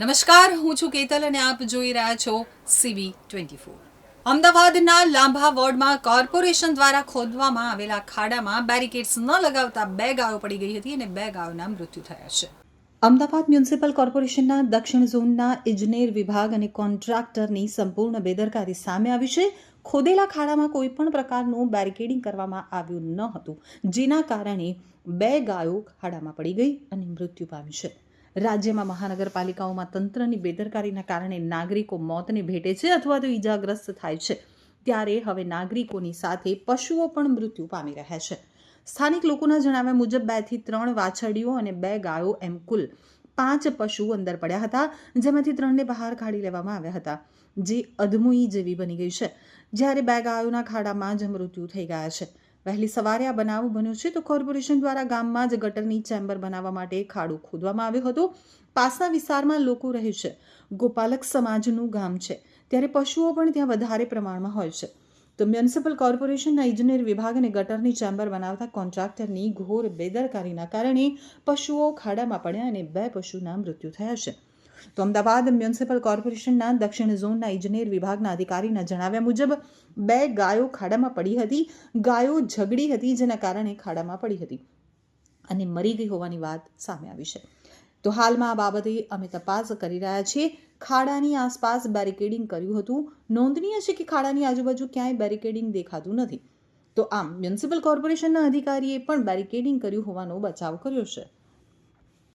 નમસ્કાર, હું છું કેતલ અને આપ જોઈ રહ્યા છો સીવી ટ્વેન્ટી ફોર. અમદાવાદના લાંભા વોર્ડમાં કોર્પોરેશન દ્વારા ખોદવામાં આવેલા ખાડામાં બેરિકેડ્સ ન લગાવતા બે ગાયો પડી ગઈ હતી અને બે ગાયોના મૃત્યુ થયા છે. અમદાવાદ મ્યુનિસિપલ કોર્પોરેશનના દક્ષિણ ઝોનના ઇજનેર વિભાગ અને કોન્ટ્રાક્ટરની સંપૂર્ણ બેદરકારી સામે આવી છે. ખોદેલા ખાડામાં કોઈ પણ પ્રકારનું બેરિકેડિંગ કરવામાં આવ્યું ન હતું, જેના કારણે બે ગાયો ખાડામાં પડી ગઈ અને મૃત્યુ પામી છે. રાજ્યમાં મહાનગરપાલિકાઓમાં તંત્રની બેદરકારીના કારણે નાગરિકો મોતને ભેટે છે અથવા તો ઈજાગ્રસ્ત થાય છે. ત્યારે હવે નાગરિકોની સાથે પશુઓ પણ મૃત્યુ પામી રહ્યા છે. સ્થાનિક લોકોના જણાવ્યા મુજબ બેથી ત્રણ વાછરડીઓ અને બે ગાયો એમ કુલ પાંચ પશુઓ અંદર પડ્યા હતા, જેમાંથી ત્રણને બહાર કાઢી લેવામાં આવ્યા હતા, જે અધમુઈ જેવી બની ગઈ છે. જ્યારે બે ગાયોના ખાડામાં જ મૃત્યુ થઈ ગયા છે. વહેલી સવારે આ બનાવ બન્યો છે તો કોર્પોરેશન દ્વારા ગામમાં જ ગટરની ચેમ્બર બનાવવા માટે ખાડો ખોદવામાં આવ્યો હતો. પાસના વિસ્તારમાં લોકો રહે છે. ગોપાલક સમાજનું ગામ છે. ત્યારે પશુઓ પણ ત્યાં વધારે પ્રમાણમાં હોય છે. તો મ્યુનિસિપલ કોર્પોરેશનના ઇજનેર વિભાગ અને ગટરની ચેમ્બર બનાવતા કોન્ટ્રાક્ટરની ઘોર બેદરકારીના કારણે પશુઓ ખાડામાં પડ્યા અને બે પશુના મૃત્યુ થયા છે. તો અમદાવાદ મ્યુનિસિપલ કોર્પોરેશનના દક્ષિણ ઝોનના ઇજનેર વિભાગના અધિકારીના જણાવ્યા મુજબ, બે ગાયો ખાડામાં પડી હતી. ગાયો ઝઘડી હતી, જેના કારણે ખાડામાં પડી હતી અને મરી ગઈ હોવાની વાત સામે આવી છે. તો હાલમાં આ બાબતે અમે તપાસ કરી રહ્યા છીએ. ખાડાની આસપાસ બેરિકેડિંગ કર્યું હતું. નોંધનીય છે કે ખાડાની આજુબાજુ ક્યાંય બેરિકેડિંગ દેખાતું નથી. તો આમ, મ્યુનિસિપલ કોર્પોરેશનના અધિકારીએ પણ બેરિકેડિંગ કર્યું હોવાનો બચાવ કર્યો છે.